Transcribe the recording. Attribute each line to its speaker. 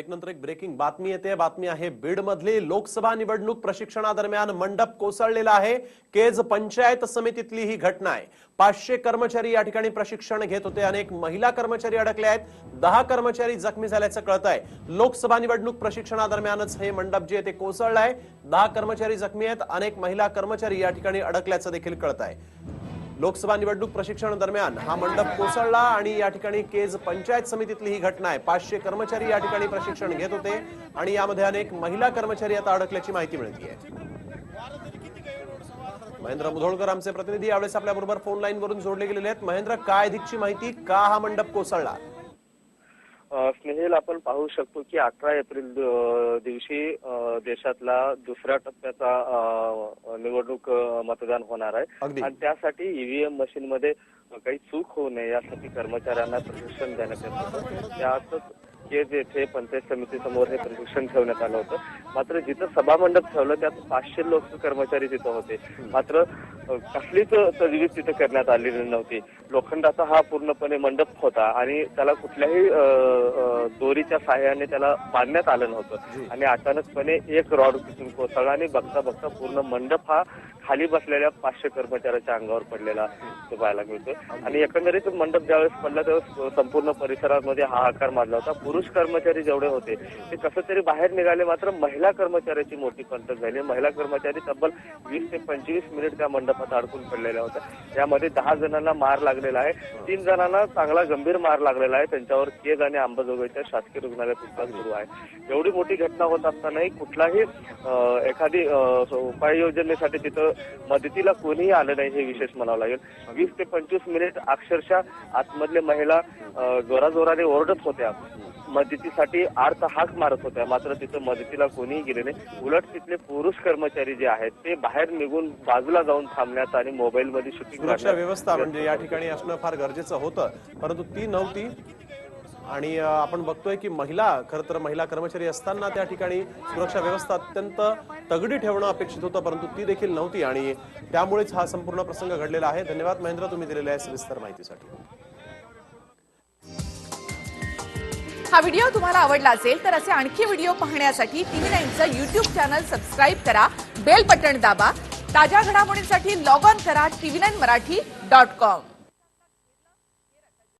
Speaker 1: Break नंतर एक breaking बातमी येते. बातमी आहे बीड मधली लोकसभा निवडणूक प्रशिक्षणादरम्यान मंडप कोसळलेला आहे. केज पंचायत समितीतली ही घटना आहे. पाचशे कर्मचारी या ठिकाणी प्रशिक्षण घेत होते. अनेक महिला कर्मचारी अडकले आहेत. दहा कर्मचारी जखमी झाल्याचं कळत आहे लोकसभा निवडणूक प्रशिक्षणादरम्यानच हे मंडप जे आहे ते कोसळलं आहे दहा कर्मचारी जखमी आहेत. अनेक महिला कर्मचारी या ठिकाणी अडकल्याचं देखील कळत आहे लोकसभा निवडणूक प्रशिक्षण दरम्यान हा मंडप कोसळला आणि या ठिकाणी केज पंचायत समितीतली ही घटना आहे. पाचशे कर्मचारी या ठिकाणी प्रशिक्षण घेत होते आणि यामध्ये अनेक महिला कर्मचारी आता अडकल्याची माहिती मिळते महेंद्र मुधोळकर आमचे प्रतिनिधी यावेळेस आपल्याबरोबर फोन लाईन वरून जोडले गेलेले आहेत. महेंद्र काय अधिकची माहिती? का हा मंडप कोसळला?
Speaker 2: स्नेहल आपण पाहू शकतो की अठरा एप्रिल दिवशी देशातला दुसऱ्या टप्प्याचा निवडणूक मतदान होणार आहे. आणि त्यासाठी ईव्हीएम मशीन मध्ये काही चूक होऊ नये यासाठी कर्मचाऱ्यांना प्रशिक्षण देण्यात येत होतं. त्यातच केज येथे पंचायत समिती समोर हे प्रशिक्षण ठेवण्यात आलं होतं. मात्र जिथं सभामंडप ठेवलं त्यात पाचशे लोक कर्मचारी तिथं होते. मात्र कसलीच तजवीज तिथे करण्यात आलेली नव्हती. लोखंडाचा हा पूर्णपणे मंडप होता आणि त्याला कुठल्याही दोरीच्या सहाय्याने त्याला बांधण्यात आलं नव्हतं. आणि अचानकपणे एक रॉड तिथून कोसळला आणि बघता बघता पूर्ण मंडप हा खाली बसलेल्या पाचशे कर्मचाऱ्याच्या अंगावर पडलेला तो पाहायला मिळतो आणि एकंदरीत मंडप ज्यावेळेस पडला त्यावेळेस संपूर्ण परिसरामध्ये हाहाकार माजला होता. पुरुष कर्मचारी जेवढे होते ते कसं तरी बाहेर निघाले मात्र महिला कर्मचाऱ्याची मोठी कंटक झाली. महिला कर्मचारी तब्बल वीस ते पंचवीस मिनिट त्या मंडपात अडकून पडलेल्या होत्या. यामध्ये दहा जणांना मार लागलेला आहे. तीन जणांना चांगला गंभीर मार लागलेला आहे. त्यांच्यावर केज आणि अंबाजोगाईच्या शासकीय रुग्णालयात उपचार सुरू आहे. एवढी मोठी घटना होत असतानाही कुठलाही एखादी उपाययोजनेसाठी तिथं मदतीला कोणीही आलं नाही हे विशेष म्हणावं लागेल. वीस ते पंचवीस मिनिट अक्षरशः आतमधले महिला जोराजोराने ओरडत होत्या. मदतीसाठी आर्थ हाक मारत होत्या. मात्र तिथं मदतीला कोणीही गेले नाही. उलट तिथले पुरुष कर्मचारी जे आहेत ते बाहेर निघून बाजूला जाऊन थांबण्यात आणि मोबाईल मध्ये शूटिंग
Speaker 1: सुरक्षा व्यवस्था म्हणजे या ठिकाणी असणं फार गरजेचं होतं. परंतु ती नव्हती. आणि आपण बघतोय की महिला खरं तर महिला कर्मचारी असताना त्या ठिकाणी सुरक्षा व्यवस्था अत्यंत तगडी ठेवणं अपेक्षित होतं परंतु ती देखील नव्हती आणि त्यामुळेच हा संपूर्ण प्रसंग घडलेला आहे. धन्यवाद महेंद्र तुम्ही दिलेल्या आहे सविस्तर माहितीसाठी.
Speaker 3: हा व्हिडिओ तुम्हाला आवडला असेल तर असे आणखी व्हिडिओ पाहण्यासाठी टीव्ही नाईनचं युट्यूब चॅनल सबस्क्राईब करा बेल बटन दाबा ताज्या घडामोडींसाठी लॉग ऑन करा TV nine Marathi dot com.